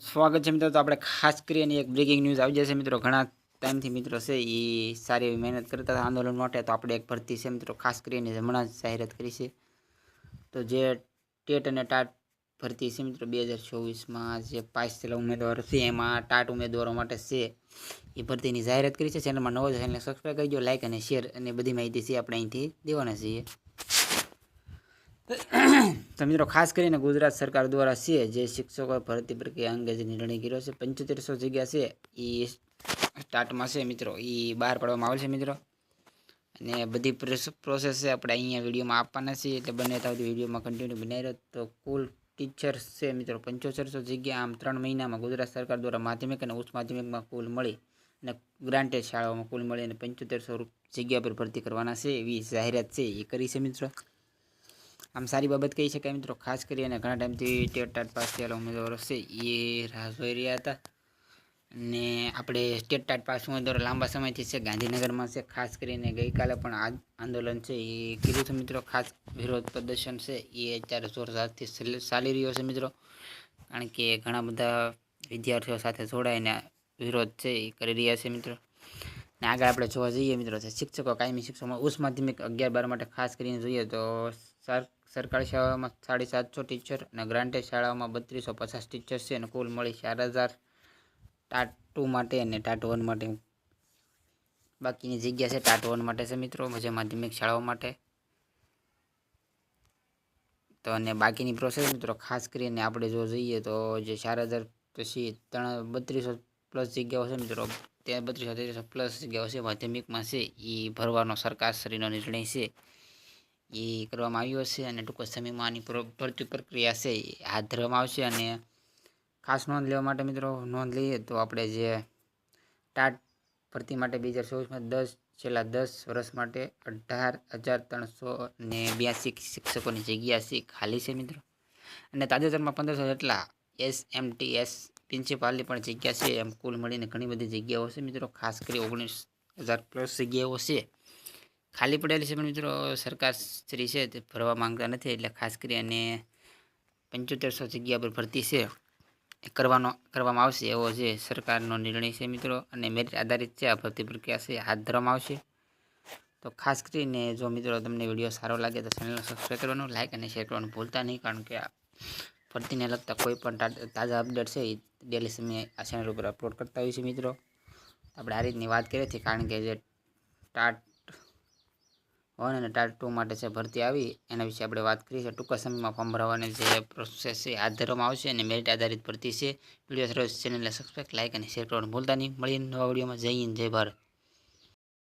સ્વાગત છે મિત્રો. તો આપણે ખાસ કરીને એક બ્રેકિંગ ન્યૂઝ આવી જશે મિત્રો. ઘણા ટાઈમથી મિત્રો છે એ સારી એવી મહેનત કરતા હતા આંદોલન માટે. તો આપણે એક ભરતી છે મિત્રો, ખાસ કરીને હમણાં જ જાહેરાત કરી છે. તો જે ટેટ અને ટાટ ભરતી છે મિત્રો, બે હજાર ચોવીસમાં જે પાસ થયેલા ઉમેદવારો છે, એમાં ટાટ ઉમેદવારો માટે છે એ ભરતીની જાહેરાત કરી છે. ચેનલમાં નવો ચેનલને સબસ્ક્રાઈબ કરજો લાઇક અને શેર અને બધી માહિતી છે આપણે અહીંથી દેવાના છીએ. તો મિત્રો, ખાસ કરીને ગુજરાત સરકાર દ્વારા છે, જે શિક્ષકો ભરતી પ્રક્રિયા અંગે જે નિર્ણય કર્યો છે, પંચોતેરસો જગ્યા છે, એ સ્ટાર્ટમાં છે મિત્રો, એ બહાર પાડવામાં આવશે મિત્રો. અને બધી પ્રોસેસ છે, આપણે અહીંયા વિડીયોમાં આપવાના છીએ, એટલે બંને સુધી વિડીયોમાં કન્ટિન્યુ બનાવી રહ્યો. તો કુલ ટીચર છે મિત્રો, પંચોતેરસો જગ્યા, આમ ત્રણ મહિનામાં ગુજરાત સરકાર દ્વારા માધ્યમિક અને ઉચ્ચ માધ્યમિકમાં કુલ મળી અને ગ્રાન્ટેડ શાળાઓમાં કુલ મળી અને પંચોતેરસો જગ્યા પર ભરતી કરવાના છે, એવી જાહેરાત છે, એ કરી છે મિત્રો. આમ સારી બાબત કહી શકાય મિત્રો. ખાસ કરીને ઘણા ટાઈમથી ટેટ ટાટ પાસ થયેલા ઉમેદવારો છે એ રાહ જોઈ રહ્યા હતા. અને આપણે ટેટ ટાટ પાસ ઉમેદવારો લાંબા સમયથી છે, ગાંધીનગરમાં છે. ખાસ કરીને ગઈકાલે પણ આ આંદોલન છે એ કીધું છે મિત્રો. ખાસ વિરોધ પ્રદર્શન છે એ અત્યારે જોરદારથી ચાલી રહ્યો છે મિત્રો. કારણ કે ઘણા બધા વિદ્યાર્થીઓ સાથે જોડાઈને વિરોધ છે એ કરી રહ્યા છે મિત્રો. ને આગળ આપણે જોવા જઈએ મિત્રો છે શિક્ષકો કાયમી શિક્ષકોમાં ઉચ્ચ માધ્યમિક અગિયાર બાર માટે ખાસ કરીને જોઈએ તો સર સરકારી શાળાઓમાં સાડી સાતસો ટીચર અને ગ્રાન્ટેડ શાળાઓમાં બત્રીસો પચાસ ટીચર છે અને કુલ મળી ચાર હજાર ટાટ ટુ માટે અને ટાટ વન માટે. બાકીની જગ્યા છે ટાટ વન માટે છે મિત્રો જે માધ્યમિક શાળાઓ માટે. તો અને બાકીની પ્રોસેસ મિત્રો, ખાસ કરીને આપણે જો જોઈએ તો જે ચાર હજાર પછી ત્રણ બત્રીસો પ્લસ જગ્યાઓ છે મિત્રો ત્યાં બત્રીસો ત્રીસો પ્લસ જગ્યાઓ છે માધ્યમિકમાં છે એ ભરવાનો સરકારશ્રીનો નિર્ણય છે. એ કરવામાં આવ્યો છે અને ટૂંક સમયમાં આની ભરતી પ્રક્રિયા છે હાથ ધરવામાં આવશે અને ખાસ નોંધ લેવા માટે મિત્રો, નોંધ લઈએ તો આપણે જે ટાટ ભરતી માટે બે હજાર ચોવીસમાં દસ, છેલ્લા દસ વર્ષ માટે અઢાર હજાર ત્રણસો ને બ્યાસી શિક્ષકોની જગ્યા છે ખાલી છે મિત્રો. અને તાજેતરમાં પંદરસો જેટલા એસ એમ ટી એસ પ્રિન્સિપાલની પણ જગ્યા છે, એમ કુલ મળીને ઘણી બધી જગ્યાઓ છે મિત્રો, ખાસ કરી ઓગણીસ હજાર પ્લસ જગ્યાઓ છે. ખાલી પડેલી છે પણ મિત્રો સરકાર શ્રી છે તે ભરવા માંગતા નથી એટલે ખાસ કરી અને પંચોતેરસો જગ્યા પર ભરતી છે. એ કરવાનો, કરવામાં આવશે એવો છે સરકારનો નિર્ણય છે મિત્રો અને મેરિટ આધારિત છે આ ભરતી પ્રક્રિયા છે હાથ ધરવામાં આવશે. તો ખાસ કરીને જો મિત્રો તમને વીડિયો સારો લાગે તો ચેનલને સબસ્ક્રાઈબ કરવાનું લાઇક અને શેર કરવાનું ભૂલતા નહીં કારણ કે આ ભરતીને લગતા કોઈ પણ તાજા અપડેટ છે એ ડેલી સમયે આ ચેનલ ઉપર અપલોડ કરતા હોઈએ છીએ મિત્રો. આપણે આ રીતની વાત કરી હતી કારણ કે જે ટાટ વન અને ટાટ ટુ માટે છે ભરતી આવી, એના વિશે આપણે વાત કરી છે ટૂંકા સમયમાં ફોર્મ ભરવાની જે પ્રોસેસ છે હાથ ધરવામાં આવશે અને મેરિટ આધારિત ભરતી છે. વીડિયો સરસ ચેનલને સબસ્ક્રાઈબ લાઇક અને શેર કરવાનું ભૂલતા નહીં. મળીને નવા વિડીયોમાં. જય જય ભારત.